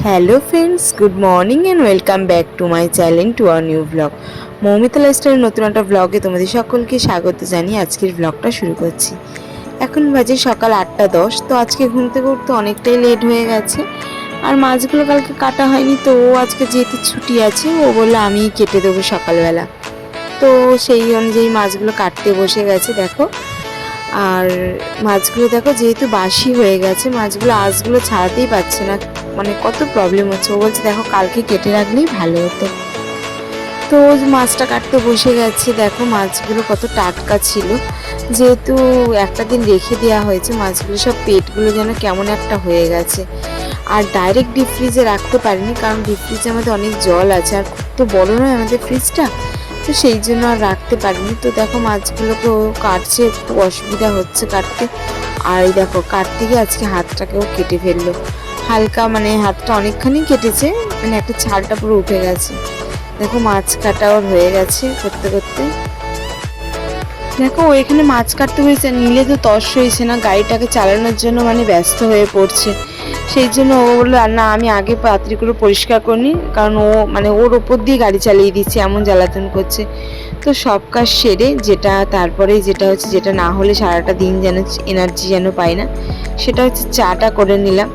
Hello friends good morning and welcome back to my channel to our new blog Moumita লাইস্টাইলের নতুন একটা ব্লগে তোমাদের সকলকে স্বাগত জানিয়ে আজকের ব্লগটা শুরু করছি। এখন বাজে সকাল আটটা দশ, তো আজকে ঘুম থেকে উঠতে অনেকটাই লেট হয়ে গেছে। আর মাছগুলো কালকে কাটা হয়নি, তো ও আজকে যেহেতু ছুটি আছে, ও বলল আমি কেটে দেবো সকালবেলা। তো সেই অনুযায়ী মাছগুলো কাটতে বসে গেছে, দেখো। আর মাছগুলো দেখো, যেহেতু বাসি হয়ে গেছে, মাছগুলো আঁশগুলো ছাড়াতেই পারছে না। মানে কত প্রবলেম হচ্ছে। ও বলছে, দেখো, কালকে কেটে রাখলেই ভালো হতো। তো মাছটা কাটতে বসে গেছে। দেখো, মাছগুলো কত টাটকা ছিল। যেহেতু একটা দিন রেখে দেওয়া হয়েছে, মাছগুলো সব পেটগুলো যেন কেমন একটা হয়ে গেছে। আর ডাইরেক্ট ডিপ ফ্রিজে রাখতে পারিনি, কারণ ডিপ ফ্রিজে আমাদের অনেক জল আছে। আর খুব তো বড় নয় আমাদের ফ্রিজটা তো সেই জন্য আর রাখতে পারিনি। তো দেখো মাছগুলোকে ও কাটছে, একটু অসুবিধা হচ্ছে কাটতে। আর এই দেখো, কাটতে গিয়ে আজকে হাতটাকেও কেটে ফেলল। হালকা মানে হাতটা অনেকখানি কেটেছে মানে একটা ছালটা পুরো উঠে গেছে। দেখো মাছ কাটা ওর হয়ে গেছে করতে করতে। দেখো ও এখানে মাছ কাটতে হয়েছে নিলে তো তস হয়েছে না, গাড়িটাকে চালানোর জন্য মানে ব্যস্ত হয়ে পড়ছে। সেই জন্য ও বলল, আর না, আমি আগে পাত্রি করে পরিষ্কার করিনি, কারণ ও মানে ওর ওপর দিয়ে গাড়ি চালিয়ে দিচ্ছে, এমন জ্বালাতন করছে। তো সব কাজ সেরে যেটা তারপরে যেটা হচ্ছে, যেটা না হলে সারাটা দিন যেন এনার্জি যেন পাই না, সেটা হচ্ছে চাটা করে নিলাম।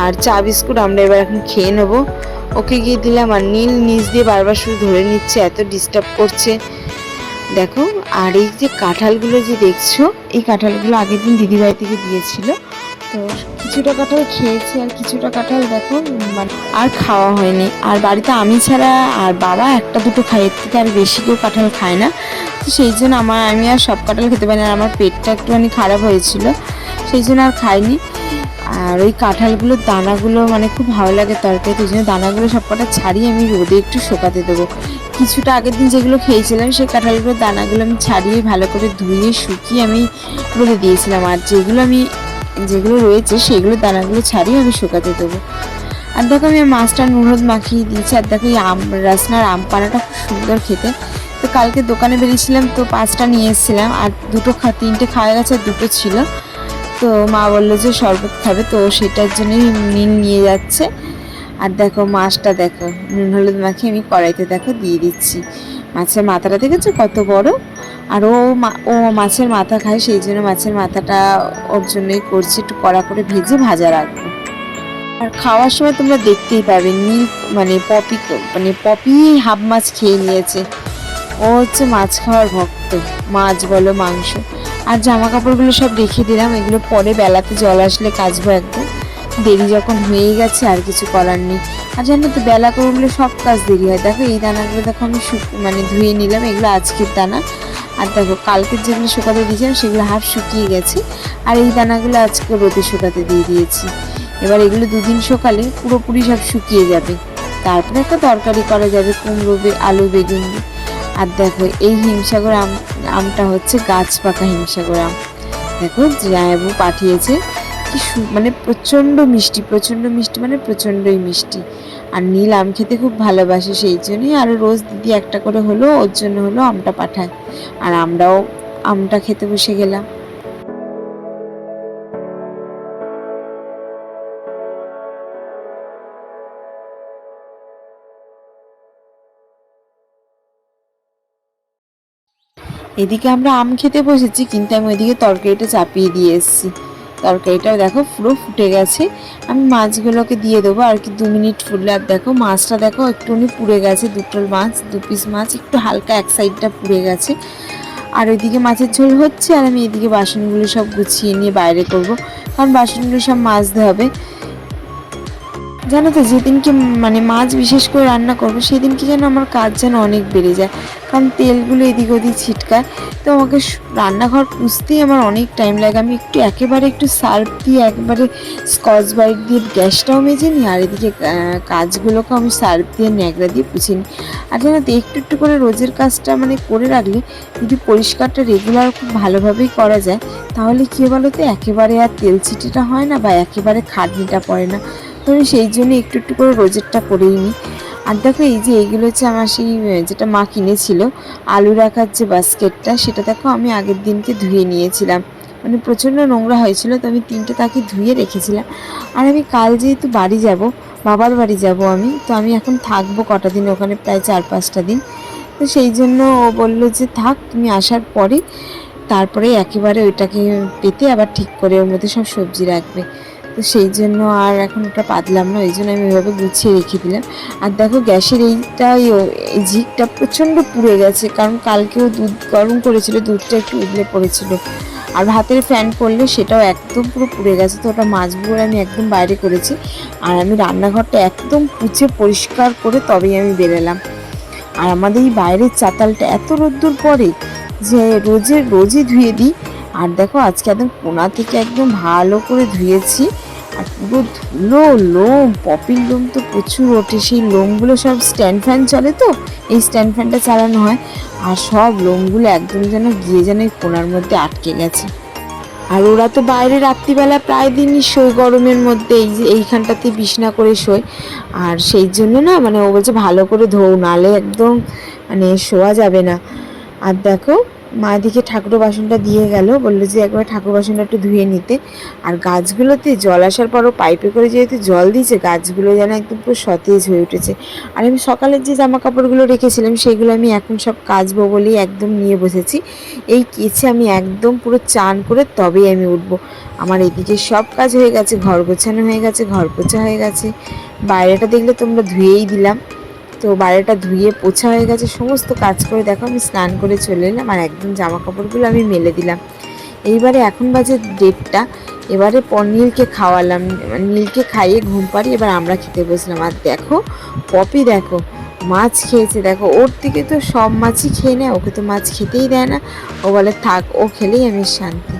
আর চা বিস্কুট আমরা এবার এখন খেয়ে নেব। ওকে গিয়ে দিলাম, আর নীল নিচ দিয়ে বারবার শুধু ধরে নিচ্ছে, এত ডিস্টার্ব করছে। দেখো, আর এই যে কাঁঠালগুলো যে দেখছ, এই কাঁঠালগুলো আগের দিন দিদিভাই থেকে দিয়েছিল, তো কিছুটা কাঁঠাল খেয়েছি আর কিছুটা কাঁঠাল দেখো মানে আর খাওয়া হয়নি। আর বাড়িতে আমি ছাড়া আর বাবা একটা দুটো খায়, এর থেকে আর বেশি কেউ কাঁঠাল খায় না। তো সেই জন্য আমার, আমি আর সব কাঁঠাল খেতে পারি না। আমার পেটটা একটুখানি খারাপ হয়েছিল, সেই জন্য আর খাইনি। আর ওই কাঁঠালগুলোর দানাগুলো মানে খুব ভালো লাগে তরকারি তো জন্য দানাগুলো সব কটা ছাড়িয়ে আমি রোদে একটু শোকাতে দেবো। কিছুটা আগের দিন যেগুলো খেয়েছিলাম, সেই কাঁঠালগুলোর দানাগুলো আমি ছাড়িয়ে, ভালো করে ধুয়ে, শুকিয়ে আমি রোদে দিয়েছিলাম। আর যেগুলো আমি যেগুলো রয়েছে সেগুলো দানাগুলো ছাড়িয়ে আমি শুকাতে দেবো। আর দেখো আমি মাছটা নুন মাখিয়ে দিয়েছি, আর দেখো এই আম রাসনার আম পানাটা খুব সুন্দর খেতে। তো কালকে দোকানে বেরিয়েছিলাম তো পাঁচটা নিয়ে এসেছিলাম, আর দুটো খা, তিনটে খাওয়া গেছে, আর দুটো ছিল। তো মা বলল যে শরবত খাবে, তো সেটার জন্যই নীল নিয়ে যাচ্ছে। আর দেখো মাছটা দেখো নুন হলুদ মাখিয়ে আমি কড়াইতে দেখো দিয়ে দিচ্ছি। মাছের মাথাটা দেখেছ কত বড়? আর ও ও মাছের মাথা খায়, সেই জন্য মাছের মাথাটা ওর জন্যই করছি, একটু কড়া করে ভেজে ভাজা রাখব। আর খাওয়ার সময় তোমরা দেখতেই পাবে, নীল মানে পপি মানে পপি হাফ মাছ খেয়ে নিয়েছে। ও হচ্ছে মাছ খাওয়ার ভক্ত, মাছ বলো, মাংস। আর জামা কাপড়গুলো সব রেখে দিলাম, এগুলো পরে বেলাতে জল আসলে কাচবো একদম। দেরি যখন হয়ে গেছে, আর কিছু করার নেই। আর জানো তো, বেলা করে সব কাজ দেরি হয়। দেখো, এই দানাগুলো দেখো আমি মানে ধুয়ে নিলাম, এগুলো আজকের দানা। দেখো, কালকের যেগুলো শুকাতে দিয়েছিলাম, সেগুলো হাফ শুকিয়ে গেছে। আর এই দানাগুলো আজকে রোদে শুকাতে দিয়ে দিয়েছি। এবার এগুলো দুদিন সকালে পুরোপুরি সব শুকিয়ে যাবে। তারপরে একটা তরকারি করা যাবে, কুমড়ো আলু, বেগুন আর দেখো, এই হিমসাগর আম, আমটা হচ্ছে গাছ পাকা হিমসাগর আম। দেখো, জায়াবু পাঠিয়েছে। কি মানে প্রচণ্ড মিষ্টি প্রচণ্ড মিষ্টি মানে প্রচণ্ডই মিষ্টি। আর নীল আম খেতে খুব ভালোবাসে সেই জন্যই আরও রোজ দিদি একটা করে হলো, ওর জন্য হলো আমটা পাঠায়। আর আমরাও আমটা খেতে বসে গেলাম। এদিকে আমরা আম খেতে বসেছি, কিন্তু আমি ওইদিকে তরকারিটা চাপিয়ে দিয়ে এসেছি। তরকারিটাও দেখো পুরো ফুটে গেছে। আমি মাছগুলোকে দিয়ে দেবো, আর কি দু মিনিট ফুটলে আর দেখো মাছটা দেখো একটুখানি পুড়ে গেছে দুটো মাছ, দু পিস মাছ, একটু হালকা এক সাইডটা পুড়ে গেছে। আর ওইদিকে মাছের ঝোল হচ্ছে, আর আমি এদিকে বাসনগুলো সব গুছিয়ে নিয়ে বাইরে করব। কারণ বাসনগুলো সব মাজতে হবে। জানো তো, যেদিনকে মানে মাছ বিশেষ করে রান্না করব, সেদিনকে যেন আমার কাজ যেন অনেক বেড়ে যায়। কারণ তেলগুলো এদিক ওদিক ছিটকায়। তো আমাকে রান্নাঘর পুষতেই আমার অনেক টাইম লাগে। আমি একটু একেবারে একটু সার্ফ দিয়ে, একবারে স্কচ ব্রাইট দিয়ে গ্যাসটাও মেজে নিই, আর এদিকে কাজগুলোকে আমি সার্ফ দিয়ে, ন্যাকড়া দিয়ে পুছে নিই। আর জানো তো, একটু একটু করে রোজের কাজটা মানে করে রাখলে যদি পরিষ্কারটা রেগুলার খুব ভালোভাবেই করা যায়, তাহলে কী বলো তো, একেবারে আর তেল ছিটিটা হয় না বা একেবারে খাটনিটা পড়ে না। তো আমি সেই জন্য একটু একটু করে রোজেরটা করেই নিই আর দেখো এই যে এইগুলো হচ্ছে আমার সেই যেটা মা কিনেছিল, আলু রাখার যে বাস্কেটটা, সেটা দেখো আমি আগের দিনকে ধুয়ে নিয়েছিলাম। মানে প্রচণ্ড নোংরা হয়েছিল, তো আমি তিনটে তাকে ধুয়ে রেখেছিলাম। আর আমি কাল যেহেতু বাড়ি যাব, বাবার বাড়ি যাব আমি, তো আমি এখন থাকব কটা দিন, ওখানে প্রায় চার পাঁচটা দিন। তো সেই জন্য ও বলল যে থাক, তুমি আসার পরে, তারপরে একেবারে ওইটাকে পেতে আবার ঠিক করে ওর মধ্যে সব সবজি রাখবে। তো সেই জন্য আর এখন ওটা পাতলাম না, ওই জন্য আমি ওইভাবে গুছিয়ে রেখে দিলাম। আর দেখো গ্যাসের এইটা এই- ঝিকটা প্রচণ্ড পুড়ে গেছে, কারণ কালকেও দুধ গরম করেছিল, দুধটা একটু উবলে পড়েছিল। আর ভাতের ফ্যান করলে সেটাও একদম পুরো পুড়ে গেছে, তো ওটা মাছগুলো আমি একদম বাইরে করেছি। আর আমি রান্নাঘরটা একদম পুছে পরিষ্কার করে তবেই আমি বেরোলাম। আর আমাদের এই বাইরের চাতালটা এত রোদ্দুর পড়ে যে রোজে রোজই ধুয়ে দিই আর দেখো আজকে একদম কোনা থেকে একদম ভালো করে ধুয়েছি। আর পুরো ধুলো, লোম পপির লোম তো প্রচুর ওঠে। সেই লোমগুলো সব স্ট্যান্ড ফ্যান চলে তো? এই স্ট্যান্ড ফ্যানটা চালানো হয়। আর সব লোমগুলো একদম যেন গিয়ে যেন এই কোনার মধ্যে আটকে গেছে। আর ওরা তো বাইরে রাত্রিবেলা প্রায় দিনই শোয় গরমের মধ্যে। এই যে এইখানটাতে বিছনা করে শোয়। আর সেই জন্য না মানে ও বলছে ভালো করে ধোও, নালে একদম মানে শোয়া যাবে না। আর দেখো মা দিকে ঠাকুর বাসনটা দিয়ে গেল, বলল যে একবার ঠাকুর বাসনটা একটু ধুয়ে নিতে। আর গাছগুলোতে জল আসার পরও পাইপে করে যেহেতু জল দিয়েছে, গাছগুলো যেন একদম পুরো সতেজ হয়ে উঠেছে। আর আমি সকালের যে জামা কাপড়গুলো রেখেছিলাম, সেগুলো আমি এখন সব কাচবো বলেই একদম নিয়ে বসেছি। এই কেচে আমি একদম পুরো চান করে তবেই আমি উঠবো। আমার এদিকে সব কাজ হয়ে গেছে, ঘর গোছানো হয়ে গেছে, ঘর পোছা হয়ে গেছে। বাইরেটা দেখলে তোমরা ধুয়েই দিলাম। তো বাইরেটা ধুয়ে পোছা হয়ে গেছে, সমস্ত কাজ করে দেখো আমি স্নান করে চলে এলাম আর একদম জামা কাপড়গুলো আমি মেলে দিলাম। এইবারে এখন বাজে ডেটটা এবারে নীলকে খাওয়ালাম, নীলকে খাইয়ে ঘুম পাড়ি এবার আমরা খেতে বসলাম। আর দেখো, পপি দেখো, মাছ খেয়েছে, দেখো, ওর থেকে তো সব মাছই খেয়ে নেয়, ওকে তো মাছ খেতেই দেয় না। ও বলে, থাক, ও খেলেই আমি শান্তি।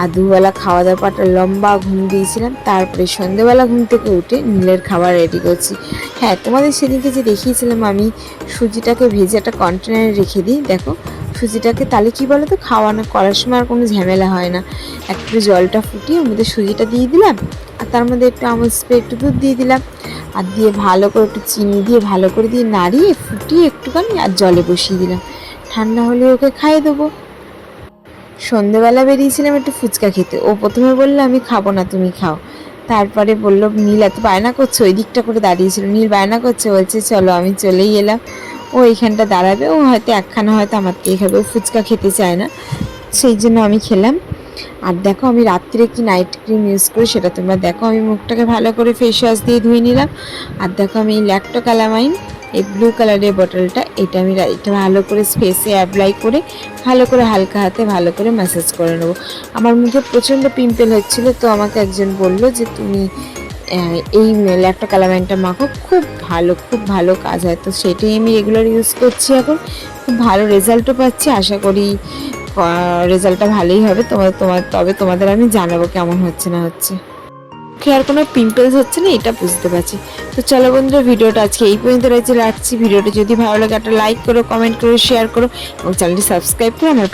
আর দুবেলা খাওয়া দাওয়াটা লম্বা ঘুম দিয়েছিলাম। তারপরে সন্ধেবেলা ঘুম থেকে উঠে নীলের খাবার রেডি করছি। হ্যাঁ তোমাদের সেদিনকে যে দেখিয়েছিলাম আমি, সুজিটাকে ভেজে একটা কন্টেনারে রেখে দিই। দেখো, সুজিটাকে তাহলে কী বলো তো খাওয়ানো, করার সময় আর কোনো ঝামেলা হয় না। একটু জলটা ফুটিয়ে ওর মধ্যে সুজিটা দিয়ে দিলাম, আর তার মধ্যে একটু আমুল স্প্রে, একটু দুধ দিয়ে দিলাম। আর দিয়ে ভালো করে একটু চিনি দিয়ে ভালো করে দিয়ে নাড়িয়ে ফুটিয়ে একটুখানি আর জলে বসিয়ে দিলাম। ঠান্ডা হলে ওকে খাইয়ে দেবো। সন্ধেবেলা বেরিয়েছিলাম একটু ফুচকা খেতে। ও প্রথমে বলল, আমি খাব না, তুমি খাও। তারপরে বলল, নীল, এত বায়না করছে, ওই দিকটা করে দাঁড়িয়েছিল। নীল বায়না করছে, বলছে, চলো, আমি চলেই এলাম। ও এইখানটা দাঁড়াবে, ও হয়তো একখানা হয়তো আমার থেকে খাবে, ও ফুচকা খেতে চায় না। সেই জন্য আমি খেলাম। আর দেখো, আমি রাত্রে কি নাইট ক্রিম ইউজ করি সেটা তোমরা দেখো। আমি মুখটাকে ভালো করে ফেস ওয়াশ দিয়ে ধুয়ে নিলাম। আর দেখো, আমি ল্যাকটো ক্যালামাইন এই ব্লু কালারের বটলটা এটা আমি এটা ভালো করে ফেসে অ্যাপ্লাই করে, ভালো করে হালকা হাতে ভালো করে ম্যাসাজ করে নেব। আমার মুখে প্রচণ্ড পিম্পল হচ্ছিল, তো আমাকে একজন বলল যে, তুমি এই ল্যাপটপ কালামাইনটা মাখো, খুব ভালো খুব ভালো কাজ হয়। তো সেটাই আমি রেগুলার ইউজ করছি এখন। খুব ভালো রেজাল্টও পাচ্ছি, আশা করি রেজাল্টটা ভালোই হবে। তোমার তোমার তবে তোমাদের আমি জানাব কেমন হচ্ছে না হচ্ছে। মুখে আর কোনো পিম্পলস হচ্ছে না, এটা বুঝতে পারছি। তো চলো বন্ধুরা, ভিডিওটা আজকে এই পর্যন্ত রয়েছে, রাখছি। ভিডিওটা যদি ভালো লাগে, একটা লাইক করো কমেন্ট করো শেয়ার করো, এবং চ্যানেলটি সাবস্ক্রাইব করে আমার